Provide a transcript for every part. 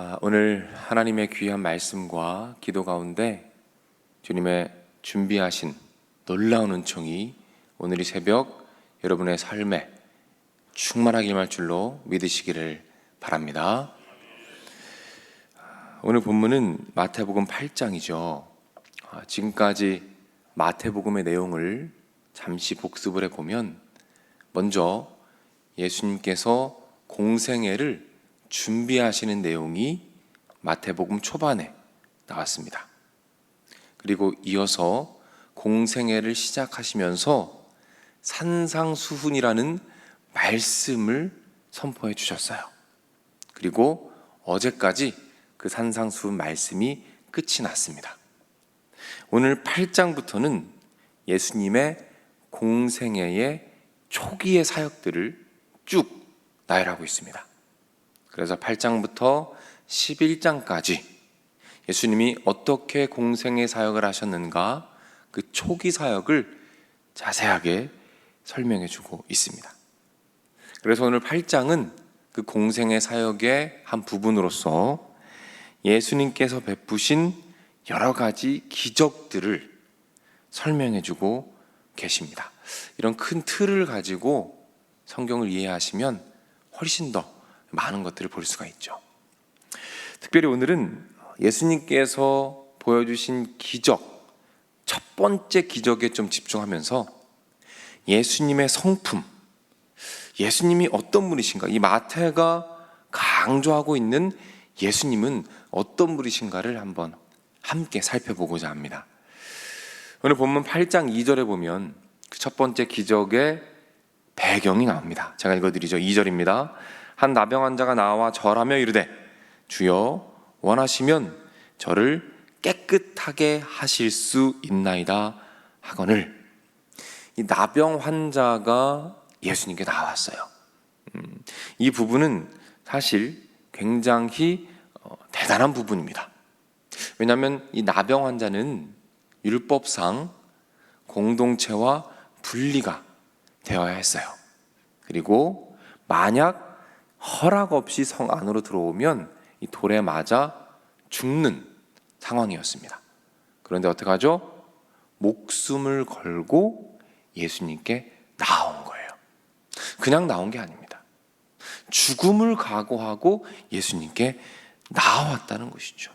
아, 오늘 하나님의 귀한 말씀과 기도 가운데 주님의 준비하신 놀라운 은총이 오늘 이 새벽 여러분의 삶에 충만하기만 줄로 믿으시기를 바랍니다. 아, 오늘 본문은 마태복음 8장이죠. 아, 지금까지 마태복음의 내용을 잠시 복습을 해 보면 먼저 예수님께서 공생애를 준비하시는 내용이 마태복음 초반에 나왔습니다. 그리고 이어서 공생애를 시작하시면서 산상수훈이라는 말씀을 선포해 주셨어요. 그리고 어제까지 그 산상수훈 말씀이 끝이 났습니다. 오늘 8장부터는 예수님의 공생애의 초기의 사역들을 쭉 나열하고 있습니다. 그래서 8장부터 11장까지 예수님이 어떻게 공생의 사역을 하셨는가 그 초기 사역을 자세하게 설명해 주고 있습니다. 그래서 오늘 8장은 그 공생의 사역의 한 부분으로서 예수님께서 베푸신 여러 가지 기적들을 설명해 주고 계십니다. 이런 큰 틀을 가지고 성경을 이해하시면 훨씬 더 많은 것들을 볼 수가 있죠. 특별히 오늘은 예수님께서 보여주신 기적, 첫 번째 기적에 좀 집중하면서 예수님의 성품, 예수님이 어떤 분이신가, 이 마태가 강조하고 있는 예수님은 어떤 분이신가를 한번 함께 살펴보고자 합니다. 오늘 본문 8장 2절에 보면 그 첫 번째 기적의 배경이 나옵니다. 제가 읽어드리죠. 2절입니다. 한 나병 환자가 나와 절하며 이르되 주여 원하시면 저를 깨끗하게 하실 수 있나이다 하거늘 이 나병 환자가 예수님께 나왔어요. 음, 이 부분은 사실 굉장히 어, 대단한 부분입니다. 왜냐하면 이 나병 환자는 율법상 공동체와 분리가 되어야 했어요. 그리고 만약 허락 없이 성 안으로 들어오면 이 돌에 맞아 죽는 상황이었습니다. 그런데 어떻게 하죠? 목숨을 걸고 예수님께 나온 거예요. 그냥 나온 게 아닙니다. 죽음을 각오하고 예수님께 나왔다는 것이죠.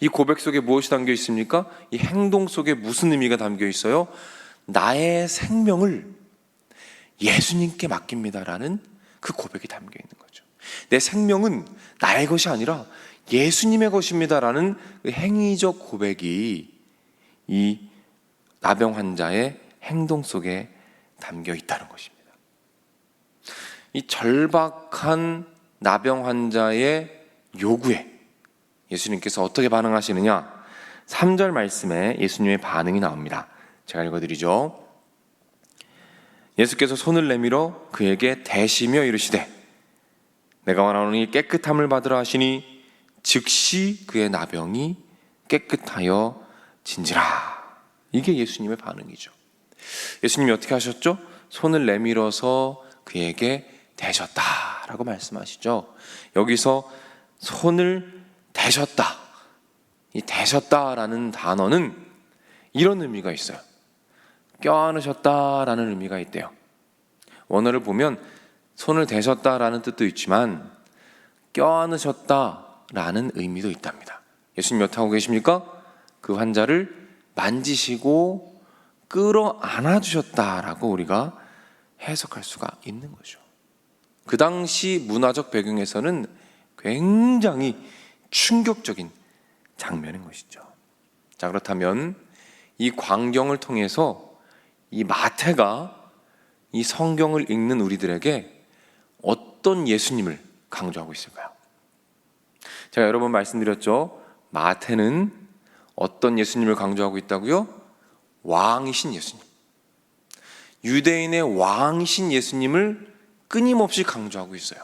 이 고백 속에 무엇이 담겨 있습니까? 이 행동 속에 무슨 의미가 담겨 있어요? 나의 생명을 예수님께 맡깁니다라는 그 고백이 담겨 있는 거죠. 내 생명은 나의 것이 아니라 예수님의 것입니다라는 그 행위적 고백이 이 나병 환자의 행동 속에 담겨 있다는 것입니다. 이 절박한 나병 환자의 요구에 예수님께서 어떻게 반응하시느냐? 3절 말씀에 예수님의 반응이 나옵니다. 제가 읽어드리죠. 예수께서 손을 내밀어 그에게 대시며 이르시되 내가 원하노니 깨끗함을 받으라 하시니 즉시 그의 나병이 깨끗하여 진지라. 이게 예수님의 반응이죠. 예수님이 어떻게 하셨죠? 손을 내밀어서 그에게 대셨다라고 말씀하시죠. 여기서 손을 대셨다. 이 대셨다라는 단어는 이런 의미가 있어요 껴안으셨다라는 의미가 있대요. 원어를 보면 손을 대셨다라는 뜻도 있지만 껴안으셨다라는 의미도 있답니다. 예수님 몇 하고 계십니까? 그 환자를 만지시고 끌어안아 주셨다라고 우리가 해석할 수가 있는 거죠. 그 당시 문화적 배경에서는 굉장히 충격적인 장면인 것이죠. 자, 그렇다면 이 광경을 통해서 이 마태가 이 성경을 읽는 우리들에게 어떤 예수님을 강조하고 있을까요? 제가 여러 번 말씀드렸죠. 마태는 어떤 예수님을 강조하고 있다고요? 왕이신 예수님. 유대인의 왕이신 예수님을 끊임없이 강조하고 있어요.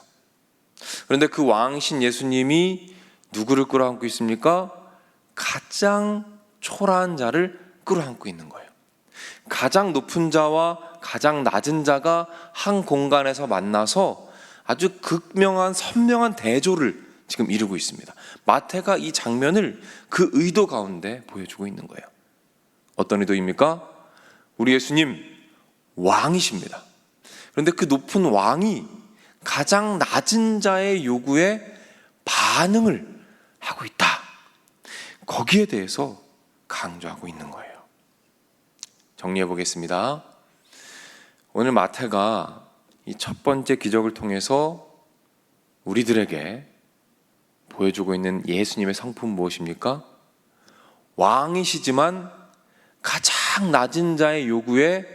그런데 그 왕이신 예수님이 누구를 끌어안고 있습니까? 가장 초라한 자를 끌어안고 있는 거예요. 가장 높은 자와 가장 낮은 자가 한 공간에서 만나서 아주 극명한 선명한 대조를 지금 이루고 있습니다. 마태가 이 장면을 그 의도 가운데 보여주고 있는 거예요. 어떤 의도입니까? 우리 예수님 왕이십니다. 그런데 그 높은 왕이 가장 낮은 자의 요구에 반응을 하고 있다. 거기에 대해서 강조하고 있는 거예요. 정리해 보겠습니다. 오늘 마태가 이 첫 번째 기적을 통해서 우리들에게 보여주고 있는 예수님의 성품 무엇입니까? 왕이시지만 가장 낮은 자의 요구에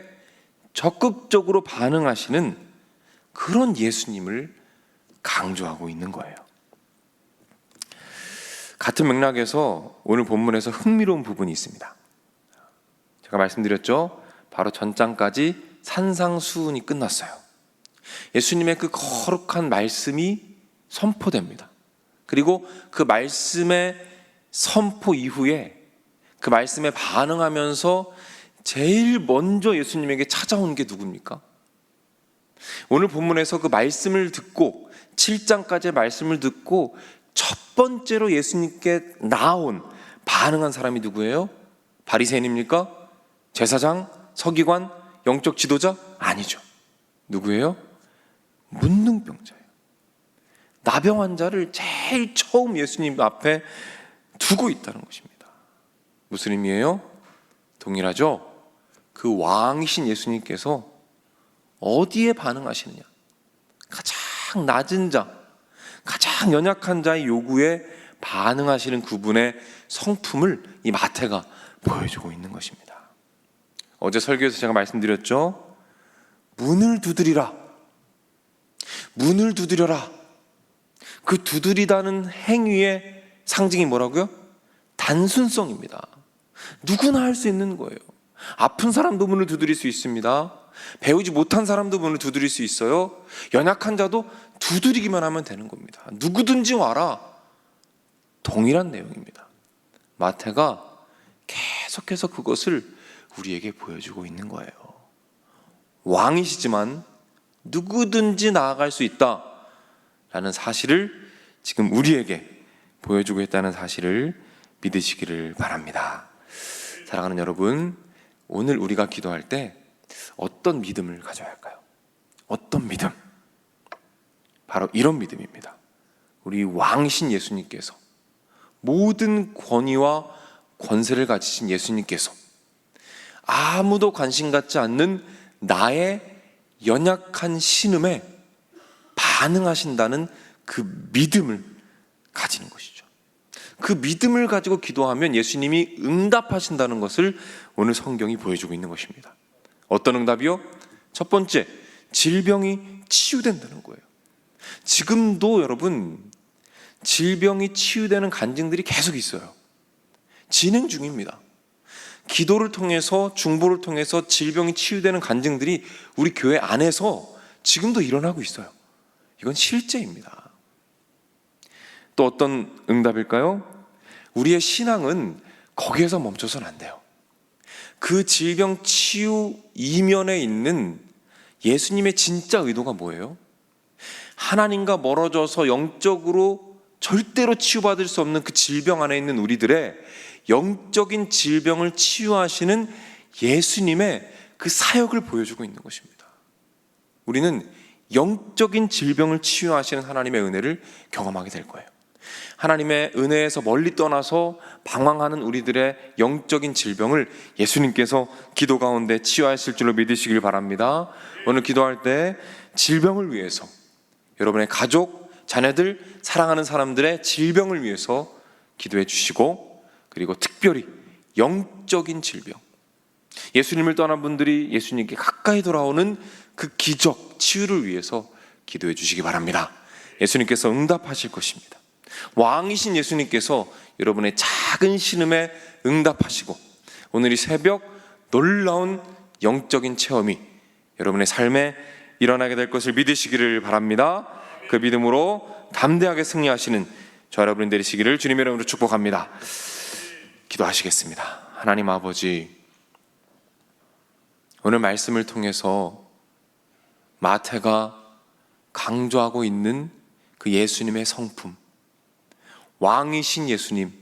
적극적으로 반응하시는 그런 예수님을 강조하고 있는 거예요. 같은 맥락에서 오늘 본문에서 흥미로운 부분이 있습니다. 제가 말씀드렸죠. 바로 전장까지 산상수훈이 끝났어요. 예수님의 그 거룩한 말씀이 선포됩니다. 그리고 그 말씀의 선포 이후에 그 말씀에 반응하면서 제일 먼저 예수님에게 찾아온 게 누굽니까? 오늘 본문에서 그 말씀을 듣고 7장까지의 말씀을 듣고 첫 번째로 예수님께 나온 반응한 사람이 누구예요? 바리새인입니까? 제사장, 서기관, 영적 지도자? 아니죠. 누구예요? 문둥병자예요. 나병 환자를 제일 처음 예수님 앞에 두고 있다는 것입니다. 무슨 의미예요? 동일하죠? 그 왕이신 예수님께서 어디에 반응하시느냐? 가장 낮은 자, 가장 연약한 자의 요구에 반응하시는 그분의 성품을 이 마태가 보여주고 있는 것입니다. 어제 설교에서 제가 말씀드렸죠. 문을 두드리라. 문을 두드려라. 그 두드리다는 행위의 상징이 뭐라고요? 단순성입니다. 누구나 할 수 있는 거예요. 아픈 사람도 문을 두드릴 수 있습니다. 배우지 못한 사람도 문을 두드릴 수 있어요. 연약한 자도 두드리기만 하면 되는 겁니다. 누구든지 와라. 동일한 내용입니다. 마태가 계속해서 그것을 우리에게 보여주고 있는 거예요. 왕이시지만 누구든지 나아갈 수 있다. 라는 사실을 지금 우리에게 보여주고 있다는 사실을 믿으시기를 바랍니다. 사랑하는 여러분, 오늘 우리가 기도할 때 어떤 믿음을 가져야 할까요? 어떤 믿음? 바로 이런 믿음입니다. 우리 왕신 예수님께서 모든 권위와 권세를 가지신 예수님께서 아무도 관심 갖지 않는 나의 연약한 신음에 반응하신다는 그 믿음을 가지는 것이죠. 그 믿음을 가지고 기도하면 예수님이 응답하신다는 것을 오늘 성경이 보여주고 있는 것입니다. 어떤 응답이요? 첫 번째, 질병이 치유된다는 거예요. 지금도 여러분, 질병이 치유되는 간증들이 계속 있어요. 진행 중입니다. 기도를 통해서, 중보를 통해서 질병이 치유되는 간증들이 우리 교회 안에서 지금도 일어나고 있어요. 이건 실제입니다. 또 어떤 응답일까요? 우리의 신앙은 거기에서 멈춰서는 안 돼요. 그 질병 치유 이면에 있는 예수님의 진짜 의도가 뭐예요? 하나님과 멀어져서 영적으로 절대로 치유받을 수 없는 그 질병 안에 있는 우리들의 영적인 질병을 치유하시는 예수님의 그 사역을 보여주고 있는 것입니다. 우리는 영적인 질병을 치유하시는 하나님의 은혜를 경험하게 될 거예요. 하나님의 은혜에서 멀리 떠나서 방황하는 우리들의 영적인 질병을 예수님께서 기도 가운데 치유하실 줄로 믿으시길 바랍니다. 오늘 기도할 때 질병을 위해서 여러분의 가족, 자녀들, 사랑하는 사람들의 질병을 위해서 기도해 주시고 그리고 특별히 영적인 질병 예수님을 떠난 분들이 예수님께 가까이 돌아오는 그 기적, 치유를 위해서 기도해 주시기 바랍니다. 예수님께서 응답하실 것입니다. 왕이신 예수님께서 여러분의 작은 신음에 응답하시고 오늘 이 새벽 놀라운 영적인 체험이 여러분의 삶에 일어나게 될 것을 믿으시기를 바랍니다. 그 믿음으로 담대하게 승리하시는 저 여러분 되시기를 주님의 이름으로 축복합니다. 기도하시겠습니다. 하나님 아버지, 오늘 말씀을 통해서 마태가 강조하고 있는 그 예수님의 성품, 왕이신 예수님,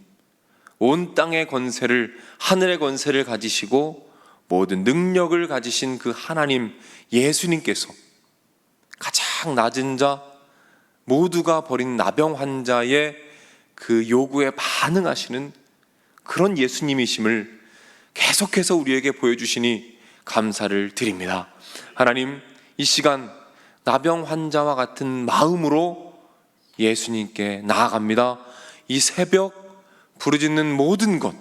온 땅의 권세를 하늘의 권세를 가지시고 모든 능력을 가지신 그 하나님 예수님께서 가장 낮은 자 모두가 버린 나병 환자의 그 요구에 반응하시는 그런 예수님이심을 계속해서 우리에게 보여주시니 감사를 드립니다. 하나님, 이 시간 나병 환자와 같은 마음으로 예수님께 나아갑니다. 이 새벽 부르짖는 모든 것,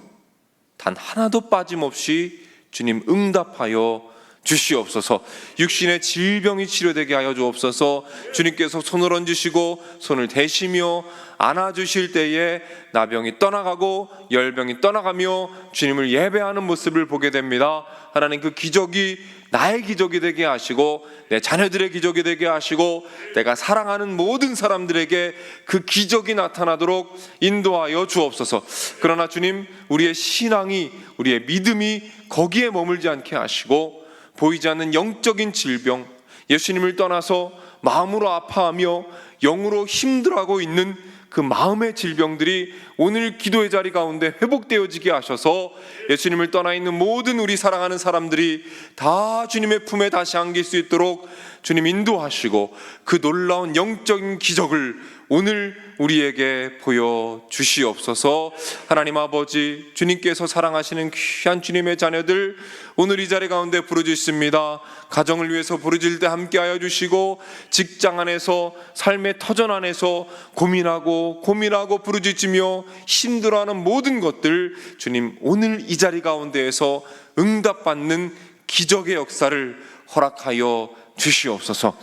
단 하나도 빠짐없이 주님 응답하여 주시옵소서. 육신의 질병이 치료되게 하여 주옵소서. 주님께서 손을 얹으시고 손을 대시며 안아 주실 때에 나병이 떠나가고 열병이 떠나가며 주님을 예배하는 모습을 보게 됩니다. 하나님 그 기적이 나의 기적이 되게 하시고 내 자녀들의 기적이 되게 하시고 내가 사랑하는 모든 사람들에게 그 기적이 나타나도록 인도하여 주옵소서. 그러나 주님, 우리의 신앙이 우리의 믿음이 거기에 머물지 않게 하시고 보이지 않는 영적인 질병, 예수님을 떠나서 마음으로 아파하며 영으로 힘들어하고 있는 그 마음의 질병들이 오늘 기도의 자리 가운데 회복되어지게 하셔서 예수님을 떠나 있는 모든 우리 사랑하는 사람들이 다 주님의 품에 다시 안길 수 있도록 주님 인도하시고 그 놀라운 영적인 기적을 오늘 우리에게 보여 주시옵소서. 하나님 아버지, 주님께서 사랑하시는 귀한 주님의 자녀들 오늘 이 자리 가운데 부르짖습니다. 가정을 위해서 부르짖을 때 함께하여 주시고 직장 안에서 삶의 터전 안에서 고민하고 고민하고 부르짖으며 힘들어하는 모든 것들 주님 오늘 이 자리 가운데에서 응답받는 기적의 역사를 허락하여 주시옵소서.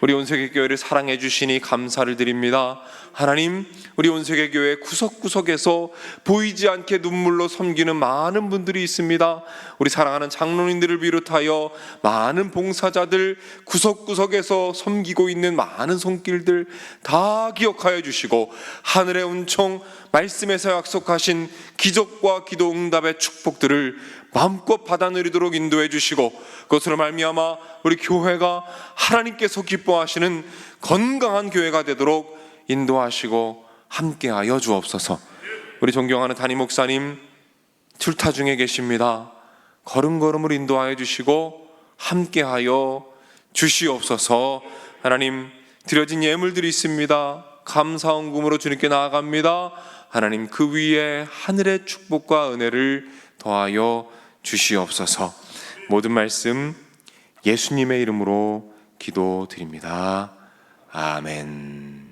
우리 온세계 교회를 사랑해 주시니 감사를 드립니다. 하나님, 우리 온세계 교회 구석구석에서 보이지 않게 눈물로 섬기는 많은 분들이 있습니다. 우리 사랑하는 장로님들을 비롯하여 많은 봉사자들 구석구석에서 섬기고 있는 많은 손길들 다 기억하여 주시고 하늘의 은총 말씀에서 약속하신 기적과 기도 응답의 축복들을 마음껏 받아 누리도록 인도해 주시고 그것으로 말미암아 우리 교회가 하나님께서 기뻐하시는 건강한 교회가 되도록 인도하시고 함께하여 주옵소서. 우리 존경하는 담임 목사님 출타 중에 계십니다. 걸음걸음을 인도하여 주시고 함께하여 주시옵소서. 하나님 드려진 예물들이 있습니다. 감사원 금으로 주님께 나아갑니다. 하나님 그 위에 하늘의 축복과 은혜를 더하여 주시옵소서. 모든 말씀 예수님의 이름으로 기도드립니다. 아멘.